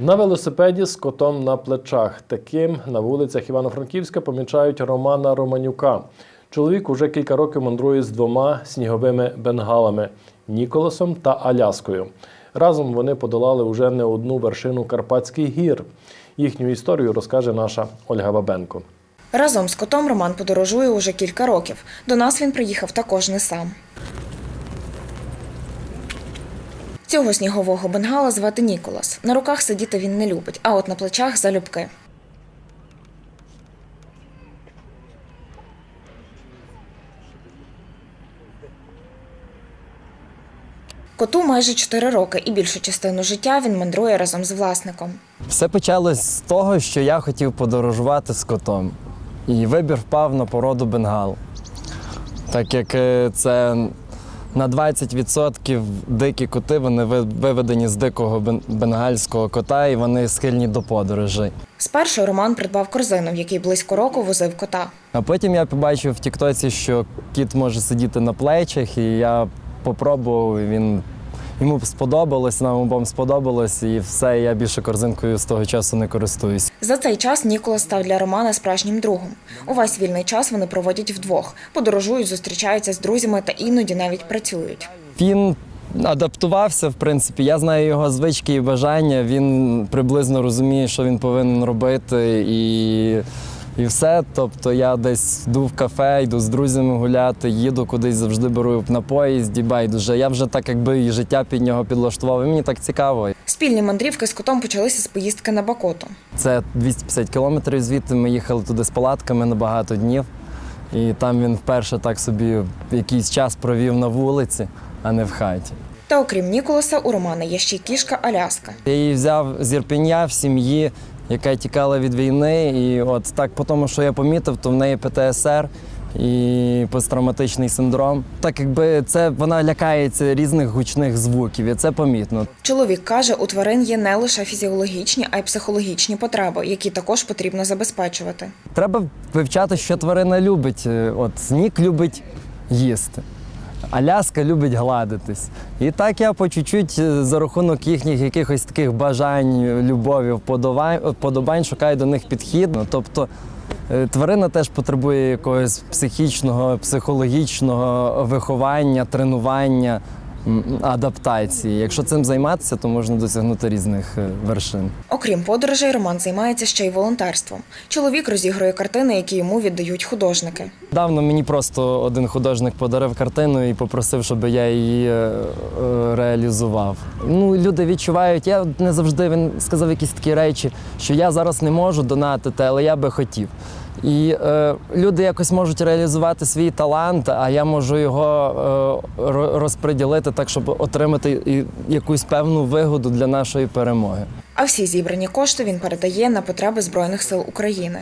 На велосипеді з котом на плечах. Таким на вулицях Івано-Франківська помічають Романа Романюка. Чоловік уже кілька років мандрує з двома сніговими бенгалами Ніколасом та Аляскою. Разом вони подолали уже не одну вершину Карпатських гір. Їхню історію розкаже наша Ольга Бабенко. Разом з котом Роман подорожує уже кілька років. До нас він приїхав також не сам. Цього снігового бенгала звати Ніколас. На руках сидіти він не любить, а от на плечах залюбки. Коту майже 4 роки, і більшу частину життя він мандрує разом з власником. Все почалось з того, що я хотів подорожувати з котом. І вибір впав на породу бенгал. Так як е, це на 20% дикі коти, вони ви- виведені з дикого бен- бенгальського кота і вони схильні до подорожей. Спершу Роман придбав корзину, в якій близько року возив кота. А потім я побачив в Тіктоці, що кіт може сидіти на плечах, і я попробував, він. Йому сподобалось, нам обом сподобалось, і все, я більше корзинкою з того часу не користуюсь. За цей час Ніколас став для Романа справжнім другом. Увесь вільний час вони проводять вдвох, подорожують, зустрічаються з друзями та іноді навіть працюють. Він адаптувався, в принципі. Я знаю його звички і бажання. Він приблизно розуміє, що він повинен робити, і, і все. Тобто я десь йду в кафе, йду з друзями гуляти, їду кудись завжди беру на поїзді, байдуже. Я вже так якби і життя під нього підлаштував. І мені так цікаво. Спільні мандрівки з котом почалися з поїздки на Бакоту. Це 250 кілометрів звідти. Ми їхали туди з палатками на багато днів. І там він вперше так собі якийсь час провів на вулиці, а не в хаті. Та окрім Ніколаса, у Романа є ще й кішка Аляска. Я її взяв з Ірпеня в сім'ї, яка тікала від війни. І от так, по тому, що я помітив, то в неї ПТСР і посттравматичний синдром. Так якби це вона лякається різних гучних звуків, і це помітно. Чоловік каже, у тварин є не лише фізіологічні, а й психологічні потреби, які також потрібно забезпечувати. Треба вивчати, що тварина любить. Е, От Нік любить їсти. Аляска любить гладитись. І так я по чуть-чуть е, за рахунок їхніх якихось таких бажань, любові, вподобань, шукаю до них підхід. Ну, Тобто е, тварина теж потребує якогось психічного, психологічного виховання, тренування, адаптації. Якщо цим займатися, то можна досягнути різних е, вершин. Окрім подорожей, Роман займається ще й волонтерством. Чоловік розігрує картини, які йому віддають художники. Давно мені просто один художник подарив картину і попросив, щоб я її е, е, реалізував. Ну, люди відчувають, я не завжди він сказав якісь такі речі, що я зараз не можу донатити, але я би хотів. І е, люди якось можуть реалізувати свій талант, а я можу його е, розподілити так, щоб отримати якусь певну вигоду для нашої перемоги. А всі зібрані кошти він передає на потреби Збройних сил України.